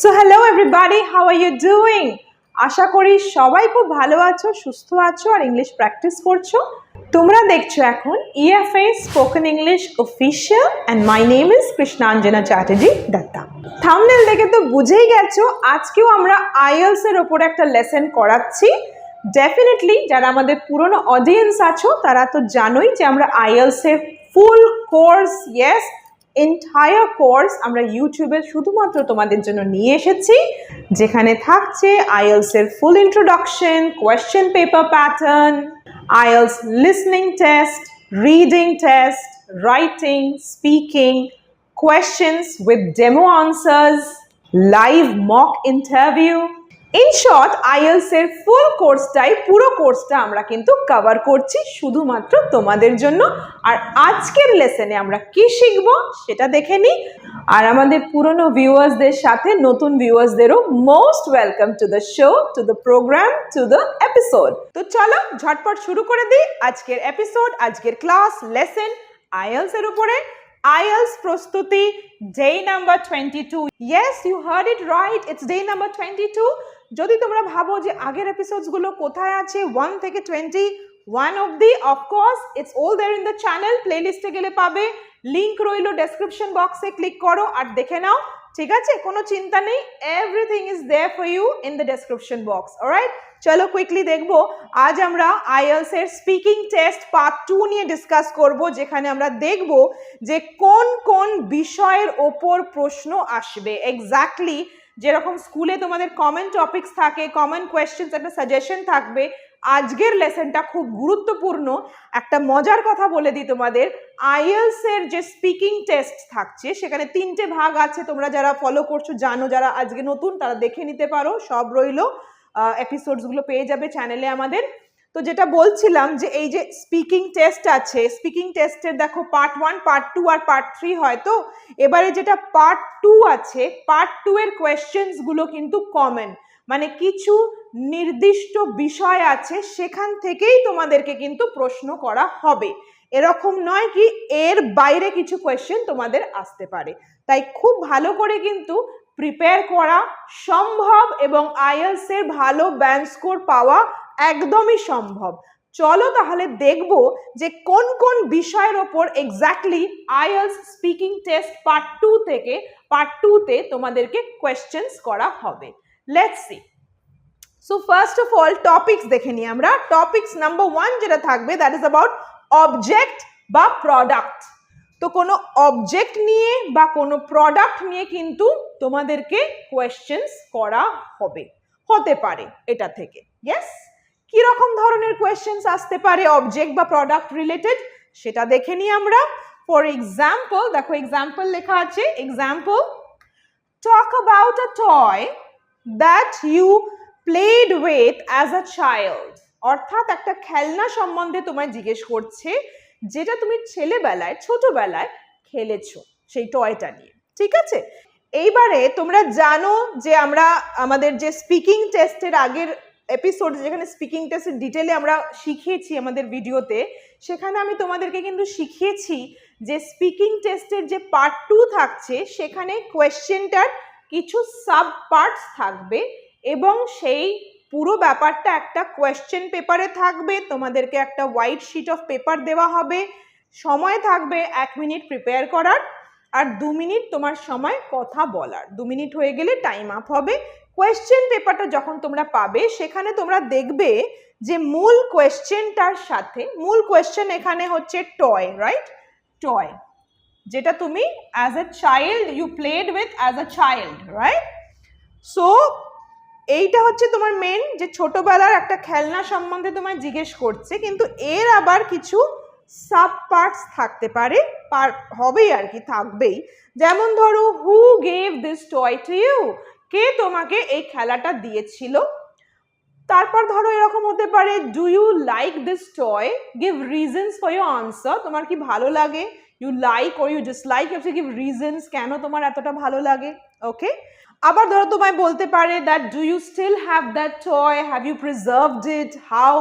So hello everybody how are you doing আশা করি সবাই খুব ভালো আছো, সুস্থ আছো আর ইংলিশ প্র্যাকটিস করছ। তোমরা দেখছ এখন EFA spoken English official and my name is Krishnanjana Chatterjee Datta thumbnail দেখে তো বুঝেই গেছো, আজকেও আমরা আইএলস এর ওপরে একটা লেসেন করাচ্ছি। ডেফিনেটলি যারা আমাদের পুরনো অডিয়েন্স আছো, তারা তো জানোই যে আমরা আইএলস এর full course yes entire course আমরা ইউটিউবে শুধুমাত্র তোমাদের জন্য নিয়ে এসেছি যেখানে থাকছে আইএলস এর full introduction question paper pattern IELTS listening test reading test writing speaking questions with demo answers, live mock interview. In short IELTS এর ফুল কোর্সটাই পুরো কোর্সটা আমরা কিন্তু কভার করছি শুধুমাত্র তোমাদের জন্য। আর আজকের লেসনে আমরা কি শিখব সেটা দেখে নিই। আর আমাদের পুরনো ভিউয়ার্সদের সাথে নতুন ভিউয়ার্সদেরও most welcome to the show to the programme to the episode তো চলো, ঝটপট শুরু করে দিই আজকের এপিসোড আজকের ক্লাস লেসন আইএলস এর উপরে। IELTS প্রস্তুতি twenty two yes you heard it right it's day number twenty two যদি তোমরা ভাবো যে আগের এপিসোডসগুলো কোথায় আছে ওয়ান থেকে টোয়েন্টি ওয়ান অব অবধি of course it's all there in the channel প্লেলিস্টে গেলে পাবে। লিঙ্ক রইল ডেসক্রিপশন বক্সে ক্লিক করো আর দেখে নাও। ঠিক আছে? কোনো চিন্তা নেই everything is there for you in the description box alright চলো কুইকলি দেখব, আজ আমরা আইএলস এর স্পিকিং টেস্ট পার্ট টু নিয়ে ডিসকাস করব, যেখানে আমরা দেখব যে কোন কোন বিষয়ের ওপর প্রশ্ন আসবে। এক্স্যাক্টলি যেরকম স্কুলে তোমাদের কমন টপিক্স থাকে কমন কোয়েশ্চেন্স একটা সাজেশন থাকবে, আজকের লেসনটা খুব গুরুত্বপূর্ণ। একটা মজার কথা বলে দিই তোমাদের আইএলসের যে স্পিকিং টেস্ট থাকছে, সেখানে তিনটে ভাগ আছে, তোমরা যারা ফলো করছ, জানো, যারা আজকে নতুন, তারা দেখে নিতে পারো, সব রইল। এপিসোডসগুলো পেয়ে যাবে চ্যানেলে আমাদের। তো যেটা বলছিলাম যে এই যে স্পিকিং টেস্ট আছে স্পিকিং টেস্টের দেখো পার্ট ওয়ান পার্ট টু আর পার্ট থ্রি হয় তো, এবারে যেটা পার্ট টু আছে পার্ট টু এর কোয়েশ্চেন্সগুলো কিন্তু কমন মানে কিছু নির্দিষ্ট বিষয় আছে, সেখান থেকেই তোমাদেরকে কিন্তু প্রশ্ন করা হবে। এরকম নয় কি, এর বাইরে কিছু কোয়েশ্চেন তোমাদের আসতে পারে। তাই খুব ভালো করে কিন্তু প্রিপেয়ার করা সম্ভব এবং আইএলস এর ভালো ব্যান্ড স্কোর পাওয়া একদমই সম্ভব। চলো তাহলে দেখব যে কোন কোন বিষয়ের ওপর exactly IELTS speaking test part two থেকে পার্ট টুতে তোমাদেরকে কোয়েশ্চেন্স করা হবে। Let's see so first of all topics দেখে নিই আমরা। টপিকস নাম্বার ওয়ান যেটা থাকবে দ্যাট ইজ অ্যাবাউট অবজেক্ট বা প্রোডাক্ট তো কোনো অবজেক্ট নিয়ে বা কোনো প্রোডাক্ট নিয়ে কিন্তু তোমাদেরকে কোয়েশ্চেন্স করা হবে। হতে পারে এটা থেকে। ইয়েস কি রকম ধরনের কোয়েশ্চেন্স আসতে পারে অবজেক্ট বা প্রোডাক্ট রিলেটেড সেটা দেখে নিই আমরা। ফর এক্সাম্পল দেখো এক্সাম্পল লেখা আছে example talk about a toy that you played with as a child অর্থাৎ একটা খেলনা সম্বন্ধে তোমায় জিজ্ঞেস করছে, যেটা তুমি ছেলেবেলায়, ছোটবেলায় খেলেছো সেই টয়টা নিয়ে, ঠিক আছে? এইবারে তোমরা জানো যে আমরা, আমাদের যে স্পিকিং টেস্টের আগের এপিসোড যেখানে স্পিকিং টেস্টের ডিটেলে আমরা শিখিয়েছি আমাদের ভিডিওতে সেখানে আমি তোমাদেরকে কিন্তু শিখিয়েছি যে স্পিকিং টেস্টের যে পার্ট টু থাকছে, সেখানে কোয়েশ্চেনটার কিছু সাব পার্টস থাকবে এবং সেই পুরো ব্যাপারটা একটা কোয়েশ্চেন পেপারে থাকবে, তোমাদেরকে একটা হোয়াইট শিট অফ পেপার দেওয়া হবে, সময় থাকবে এক মিনিট প্রিপেয়ার করার, আর দু মিনিট তোমার সময় কথা বলার। দু মিনিট হয়ে গেলে টাইম আপ হবে। কোয়েশ্চেন পেপারটা যখন তোমরা পাবে, সেখানে তোমরা দেখবে যে মূল কোয়েশ্চেনটার সাথে, মূল কোয়েশ্চেন এখানে হচ্ছে টয় রাইট টয় যেটা তুমি as a child you played with as a child right so এইটা হচ্ছে তোমার মেন যে ছোটবেলার একটা খেলনা সম্বন্ধে তোমায় জিজ্ঞেস করছে, কিন্তু এর আবার কিছু সাব পার্টস থাকতে পারে, পার, হবেই আর কি, থাকবেই। যেমন ধরো who gave this toy to you কে তোমাকে এই খেলাটা দিয়েছিল? তারপর ধরো এরকম হতে পারে do you like this toy give reasons for your answer তোমার কি ভালো লাগে? You like or you dislike you give reasons কেন তোমার এতটা ভালো লাগে? ওকে আবার ধরো তোমায় বলতে পারে that do you still have that toy have you preserved it how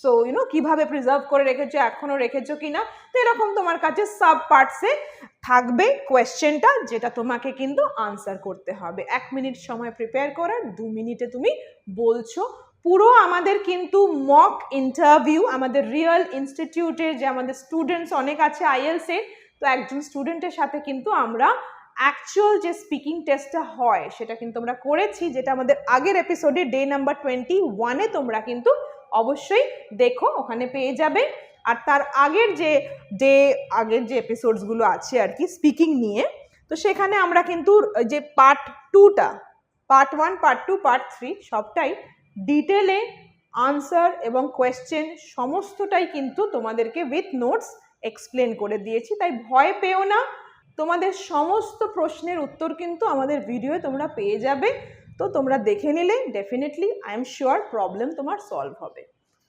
so you know কীভাবে প্রিজার্ভ করে রেখেছো এখনও রেখেছো কিনা? তো এরকম তোমার কাছে সাব পার্টসে থাকবে কোয়েশ্চেনটা যেটা তোমাকে কিন্তু আনসার করতে হবে। এক মিনিট সময় প্রিপেয়ার করার, দু মিনিটে তুমি বলছো। পুরো আমাদের কিন্তু মক ইন্টারভিউ আমাদের রিয়েল ইনস্টিটিউটের যে আমাদের স্টুডেন্টস অনেক আছে আইএলসের তো একজন স্টুডেন্টের সাথে কিন্তু আমরা অ্যাকচুয়াল যে স্পিকিং টেস্টটা হয়, সেটা কিন্তু আমরা করেছি, যেটা আমাদের আগের এপিসোডে ডে নাম্বার টোয়েন্টি ওয়ানে তোমরা কিন্তু অবশ্যই দেখো, ওখানে পেয়ে যাবে। আর তার আগের যে ডে আগের যে এপিসোডসগুলো আছে আর কি স্পিকিং নিয়ে, তো সেখানে আমরা কিন্তু যে পার্ট টুটা part one part two part three সবটাই ডিটেলে আনসার এবং কোয়েশ্চেন সমস্তটাই কিন্তু তোমাদেরকে উইথ নোটস এক্সপ্লেন করে দিয়েছি। তাই ভয় পেও না। তোমাদের সমস্ত প্রশ্নের উত্তর কিন্তু আমাদের ভিডিওয়ে তোমরা পেয়ে যাবে। তো তোমরা দেখে নিলে definitely I am sure problem তোমার সলভ হবে।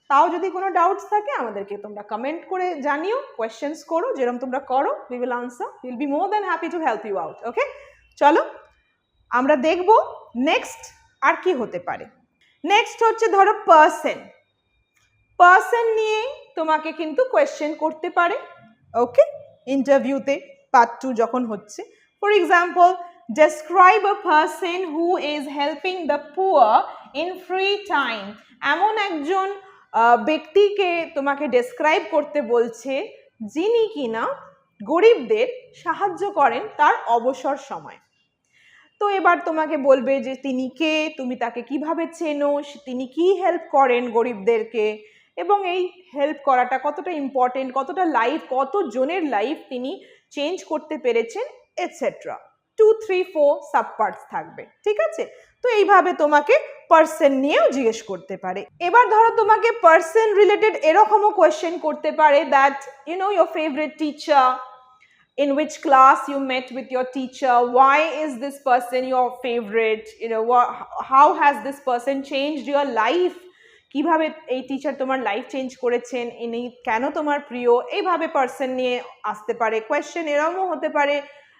তাও যদি কোনো ডাউটস থাকে, আমাদেরকে তোমরা কমেন্ট করে জানিও কোয়েশ্চেন্স করো যেরকম তোমরা করো we will answer will be more than happy to help you out okay চলো, আমরা দেখব নেক্সট আর কি হতে পারে। নেক্সট হচ্ছে ধরো পার্সেন পার্সন নিয়ে তোমাকে কিন্তু কোয়েশ্চেন করতে পারে ওকে ইন্টারভিউতে পার্ট টু যখন হচ্ছে। For example describe a person who is helping the poor in free time এমন একজন ব্যক্তিকে তোমাকে ডেসক্রাইব করতে বলছে যিনি কিনা গরিবদের সাহায্য করেন তার অবসর সময়। তো এবার তোমাকে বলবে যে তিনি কে, তুমি তাকে কীভাবে চেনো, তিনি কি হেল্প করেন গরিবদেরকে? এবং এই হেল্প করাটা কতটা ইম্পর্টেন্ট কতটা লাইফ কত জনের লাইফ তিনি চেঞ্জ করতে পেরেছেন etcetera two three four sub parts থাকবে ঠিক আছে? তো এইভাবে তোমাকে পার্সন নিয়েও জিজ্ঞেস করতে পারে। এবার ধরো তোমাকে পার্সন রিলেটেড এরকমও কোয়েশ্চেন করতে পারে that you know your favourite teacher in which class you met with your teacher why is this person your favorite you what, how has this person changed life? কীভাবে এই teacher তোমার life change করেছেন? ইনি কেন তোমার প্রিয়? এইভাবে person নিয়ে আসতে পারে। কোয়েশ্চেন এরমও হতে পারে।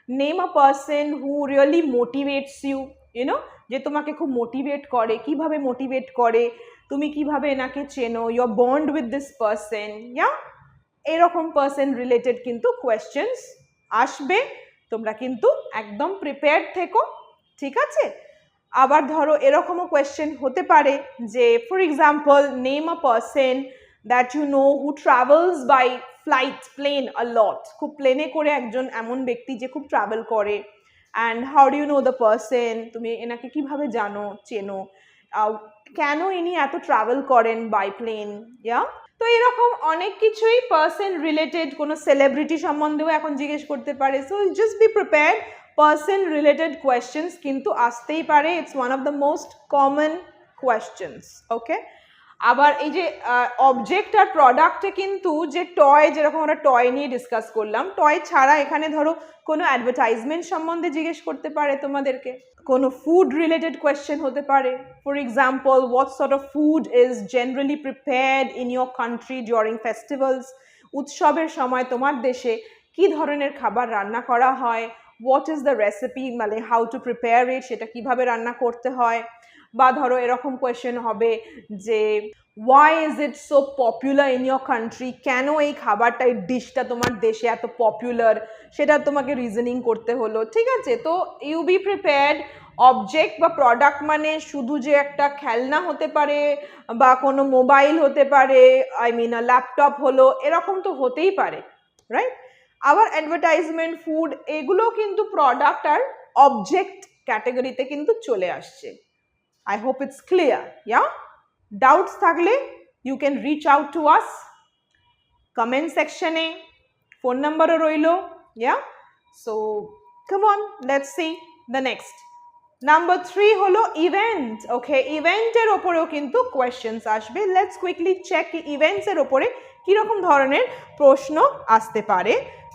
Name a person who really motivates you you know যে তোমাকে খুব মোটিভেট করে, কীভাবে মোটিভেট করে, তুমি কীভাবে এনাকে চেনো your bond with this person yeah এরকম পার্সন রিলেটেড কিন্তু কোয়েশ্চেন্স আসবে, তোমরা কিন্তু একদম প্রিপেয়ার্ড থেকো, ঠিক আছে? আবার ধরো এরকমও কোয়েশ্চেন হতে পারে যে for example name a person that you know who travels by flight plane a lot খুব প্লেনে করে একজন এমন ব্যক্তি যে খুব ট্রাভেল করে. And how do you know the person তুমি এনাকে কীভাবে জানো, চেনো? কেন ইনি এত ট্রাভেল করেন বাই প্লেন ইয়া তো এরকম অনেক কিছুই পার্সন রিলেটেড কোনো সেলিব্রিটি সম্বন্ধেও এখন জিজ্ঞেস করতে পারে। So just be prepare person related questions কিন্তু আসতেই পারে। It's one of the most common questions okay আবার এই যে অবজেক্ট আর প্রোডাক্টে কিন্তু যে টয় যেরকম আমরা টয় নিয়ে ডিসকাস করলাম টয় ছাড়া এখানে ধরো কোনো অ্যাডভার্টাইজমেন্ট সম্বন্ধে জিজ্ঞেস করতে পারে তোমাদেরকে? কোনো ফুড রিলেটেড কোয়েশ্চেন হতে পারে? For example what sort of food is generally prepared in your country during festivals উৎসবের সময় তোমার দেশে কি ধরনের খাবার রান্না করা হয়? হোয়াট ইজ দ্য রেসিপি মানে হাউ টু প্রিপেয়ার ইট সেটা কীভাবে রান্না করতে হয়? বা ধরো এরকম কোয়েশ্চেন হবে যে why is it so popular in your country কেন এই খাবারটা, এই ডিশটা তোমার দেশে এত পপুলার সেটা তোমাকে রিজনিং করতে হলো, ঠিক আছে? তো ইউ বি প্রিপেয়ার্ড অবজেক্ট বা প্রোডাক্ট মানে শুধু যে একটা খেলনা হতে পারে বা কোনো মোবাইল হতে পারে আই মিন ল্যাপটপ হলো, এরকম তো হতেই পারে রাইট আবার অ্যাডভার্টাইজমেন্ট ফুড এগুলো কিন্তু প্রোডাক্ট আর অবজেক্ট ক্যাটাগরিতে কিন্তু চলে আসছে। I hope it's clear yeah doubts থাকলে you can reach out to us comment সেকশনে ফোন নাম্বারও রইল yeah so come on let's see the next number three হলো ইভেন্ট ওকে ইভেন্টের ওপরেও কিন্তু কোয়েশ্চেন্স আসবে লেটস কুইকলি চেক ইভেন্টসের ওপরে কীরকম ধরনের প্রশ্ন আসতে পারে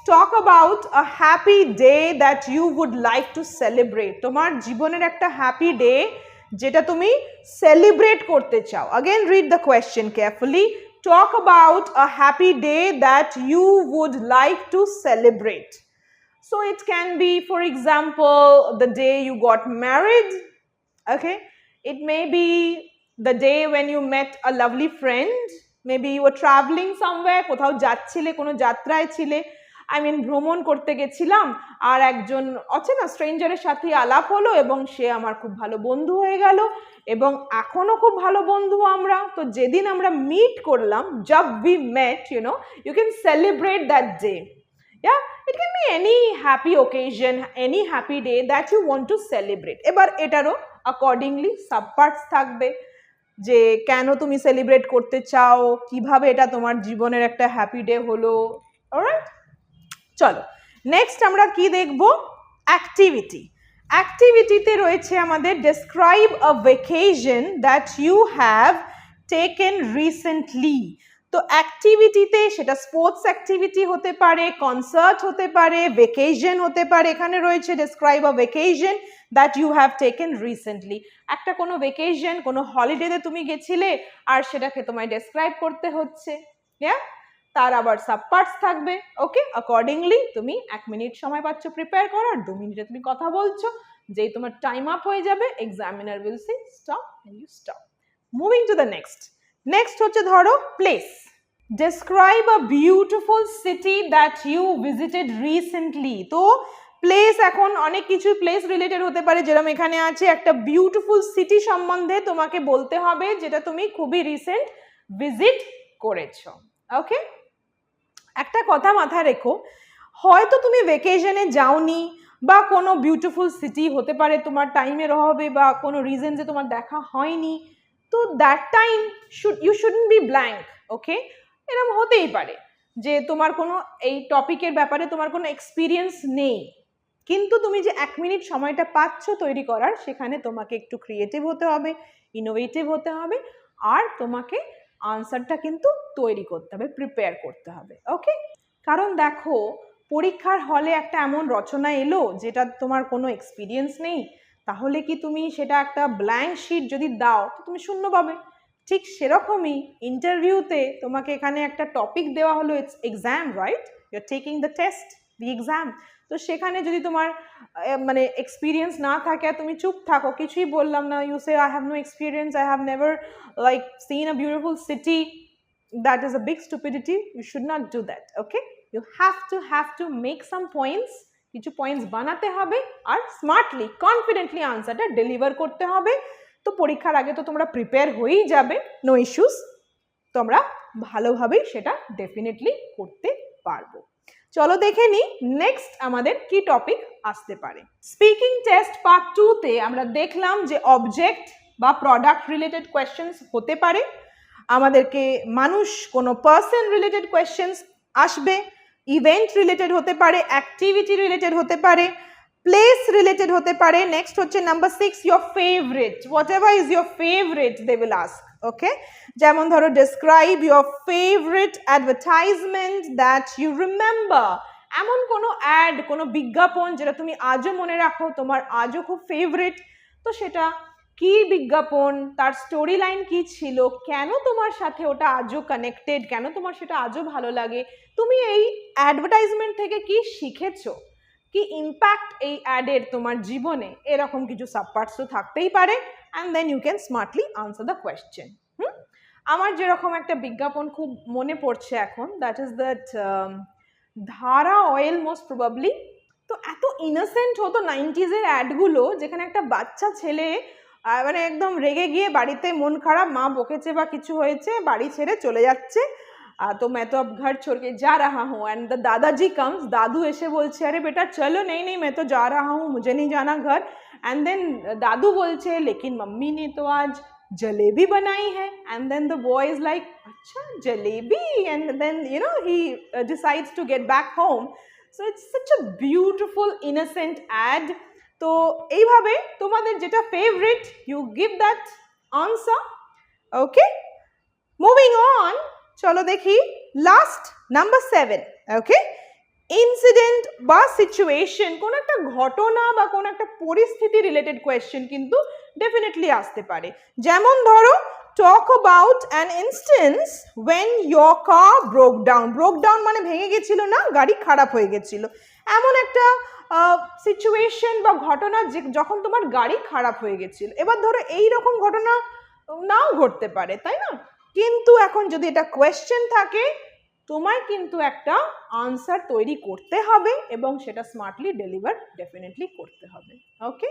talk about a happy day that you would like to celebrate তোমার জীবনের একটা হ্যাপি ডে যেটা তুমি সেলিব্রেট করতে চাও again read the question carefully talk about a happy day that you would like to celebrate So it can be, for example, the day you got married. Okay. It may be the day when you met a lovely friend. Maybe you travelling somewhere কোথাও যাচ্ছিলে কোনো যাত্রায় ছিলে I mean ভ্রমণ করতে গেছিলাম আর একজন আছে না স্ট্রেঞ্জারের সাথে আলাপ হলো এবং সে আমার খুব ভালো বন্ধু হয়ে গেল এবং এখনও খুব ভালো বন্ধু আমরা। তো যেদিন আমরা মিট করলাম job we met you know you can celebrate that day yeah, it can be any happy occasion, any happy day that you want to celebrate এবার এটারও accordingly subparts থাকবে যে কেন তুমি সেলিব্রেট করতে চাও, কীভাবে এটা তোমার জীবনের একটা হ্যাপি ডে হলো। অলরাইট চলো নেক্সট আমরা কি দেখব? অ্যাক্টিভিটি অ্যাক্টিভিটিতে রয়েছে আমাদের describe a vacation that you have taken recently তো অ্যাক্টিভিটিতে সেটা স্পোর্টস অ্যাক্টিভিটি হতে পারে কনসার্ট হতে পারে ভেকেশন হতে পারে, এখানে রয়েছে describe a vacation that you have taken recently একটা কোনো ভেকেশন কোনো হলিডেতে তুমি গেছিলে, আর সেটাকে তোমায় ডেসক্রাইব করতে হচ্ছে হ্যাঁ তার আবার সাব পার্টস থাকবে ওকে অ্যাকর্ডিংলি তুমি এক মিনিট সময় পাচ্ছ প্রিপেয়ার করার, দু মিনিটে তুমি কথা বলছো, যেই তোমার টাইম আপ হয়ে যাবে examiner will say stop you stop moving to the next next হচ্ছে ধরো place describe a beautiful city that you visited recently তো প্লেস এখন অনেক কিছু প্লেস রিলেটেড হতে পারে, যেরকম এখানে আছে একটা বিউটিফুল সিটি সম্বন্ধে তোমাকে বলতে হবে, যেটা তুমি খুবই রিসেন্ট ভিজিট করেছ ওকে একটা কথা মাথায় রেখো, হয়তো তুমি ভেকেশনে যাওনি বা কোনো বিউটিফুল সিটি হতে পারে, তোমার টাইমের অভাবে বা কোনো রিজন যে তোমার দেখা হয়নি, তো that time should you shouldn't be blank okay এরকম হতেই পারে যে তোমার কোনো, এই টপিকের ব্যাপারে তোমার কোনো এক্সপিরিয়েন্স নেই, কিন্তু তুমি যে এক মিনিট সময়টা পাচ্ছ তৈরি করার, সেখানে তোমাকে একটু ক্রিয়েটিভ হতে হবে ইনোভেটিভ হতে হবে, আর তোমাকে আনসারটা কিন্তু তৈরি করতে হবে প্রিপেয়ার করতে হবে ওকে কারণ দেখো, পরীক্ষার হলে একটা এমন রচনা এলো যেটা তোমার কোনো এক্সপিরিয়েন্স নেই, তাহলে কি তুমি সেটা একটা ব্ল্যাঙ্ক শিট যদি দাও, তো তুমি শূন্য পাবে। ঠিক সেরকমই ইন্টারভিউতে তোমাকে এখানে একটা টপিক দেওয়া হলো it's exam right your taking the test the exam তো সেখানে যদি তোমার মানে এক্সপিরিয়েন্স না থাকে, আর তুমি চুপ থাকো, কিছুই বললাম না you say I have no experience I have never like seen a beautiful city that is a big stupidity you should not do that, okay? You have to have to make some points, কিছু points বানাতে হবে, আর smartly confidently আনসারটা deliver করতে হবে। তো পরীক্ষার আগে তো তোমরা প্রিপেয়ার হয়েই যাবে নো ইস্যুস তোমরা ভালোভাবেই সেটা ডেফিনেটলি করতে পারব। চলো দেখে নিই নেক্সট আমাদের কি টপিক আসতে পারে। স্পিকিং টেস্ট পার্ট টুতে আমরা দেখলাম যে অবজেক্ট বা প্রোডাক্ট রিলেটেড কোয়েশ্চেন্স হতে পারে। আমাদেরকে মানুষ কোনো পার্সন রিলেটেড কোয়েশ্চেন্স আসবে ইভেন্ট রিলেটেড হতে পারে অ্যাক্টিভিটি রিলেটেড হতে পারে প্লেস রিলেটেড হতে পারে। নেক্সট হচ্ছে number six your favourite whatever is your favourite they will ask okay যেমন ধরো describe your favourite advertisement that you remember এমন কোনো অ্যাড কোনো বিজ্ঞাপন যেটা তুমি আজও মনে রাখো, তোমার আজও খুব ফেভারিট তো সেটা কি বিজ্ঞাপন? তার স্টোরি লাইন কি ছিল? কেন তোমার সাথে ওটা আজও কানেক্টেড কেন তোমার সেটা আজও ভালো লাগে? তুমি এই অ্যাডভার্টাইজমেন্ট থেকে কি শিখেছো? কি ইম্প্যাক্ট এই অ্যাডের তোমার জীবনে? এরকম কিছু সাবপার্টস তো থাকতেই পারে। And then you can smartly answer the question আমার যেরকম একটা বিজ্ঞাপন খুব মনে পড়ছে এখন that is that Dhara oil most probably তো এত ইনোসেন্ট হতো নাইনটিজের অ্যাডগুলো যেখানে একটা বাচ্চা ছেলে মানে একদম রেগে গিয়ে বাড়িতে মন খারাপ, মা বকেছে বা কিছু হয়েছে, বাড়ি ছেড়ে চলে যাচ্ছে तो मैं तो अब घर छोड़ के जा रहा हूँ। एंड द दादाजी कम्स दादू ऐसे बोलते, अरे बेटा, चलो, नहीं नहीं, मैं तो जा रहा हूँ, मुझे नहीं जाना घर। एंड देन दादू बोलते, लेकिन मम्मी ने तो आज जलेबी बनाई है। And then the boy is like अच्छा jalebi? And then you know he decides to get back home so it's such a beautiful innocent ad तो এইভাবে তোমাদের যেটা favourite you give that answer okay moving on চলো দেখি last number seven okay incident বা situation কোনো একটা ঘটনা বা কোনো একটা পরিস্থিতি রিলেটেড কোয়েশ্চেন কিন্তু ডেফিনেটলি আসতে পারে। যেমন ধরো talk about an instance when your car broke down broke down মানে ভেঙে গেছিল না, গাড়ি খারাপ হয়ে গেছিল। এমন একটা সিচুয়েশন বা ঘটনা যে, যখন তোমার গাড়ি খারাপ হয়ে গেছিল। এবার ধরো এই রকম ঘটনা নাও ঘটতে পারে, তাই না? কিন্তু এখন যদি এটা কোয়েশ্চেন থাকে, তোমায় কিন্তু একটা আনসার তৈরি করতে হবে এবং সেটা স্মার্টলি ডেলিভার ডেফিনেটলি করতে হবে ওকে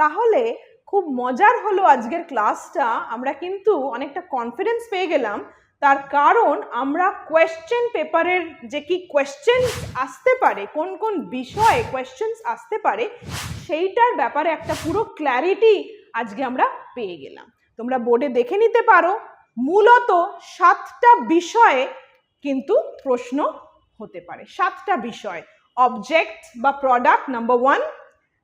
তাহলে খুব মজার হলো আজকের ক্লাসটা আমরা কিন্তু অনেকটা কনফিডেন্স পেয়ে গেলাম। তার কারণ আমরা কোয়েশ্চেন পেপারের যে কি কোয়েশ্চেন আসতে পারে, কোন কোন বিষয়ে কোয়েশ্চেন্স আসতে পারে, সেইটার ব্যাপারে একটা পুরো ক্ল্যারিটি আজকে আমরা পেয়ে গেলাম। তোমরা বোর্ডে দেখে নিতে পারো। মূলত সাতটা বিষয়ে কিন্তু প্রশ্ন হতে পারে সাতটা বিষয় অবজেক্ট বা product number one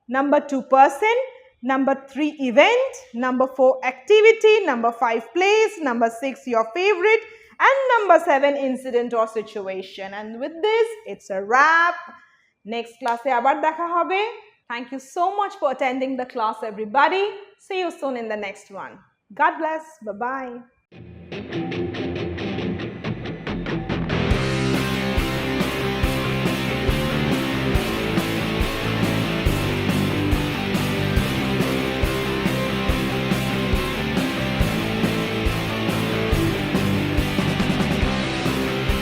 number two person Number three, event. Number four, activity. Number five, place. Number six, your favorite. And number seven, incident or situation. And with this, it's a wrap. Next class এ আবার দেখা হবে. Thank you so much for attending the class, everybody. See you soon in the next one. God bless. Thank you.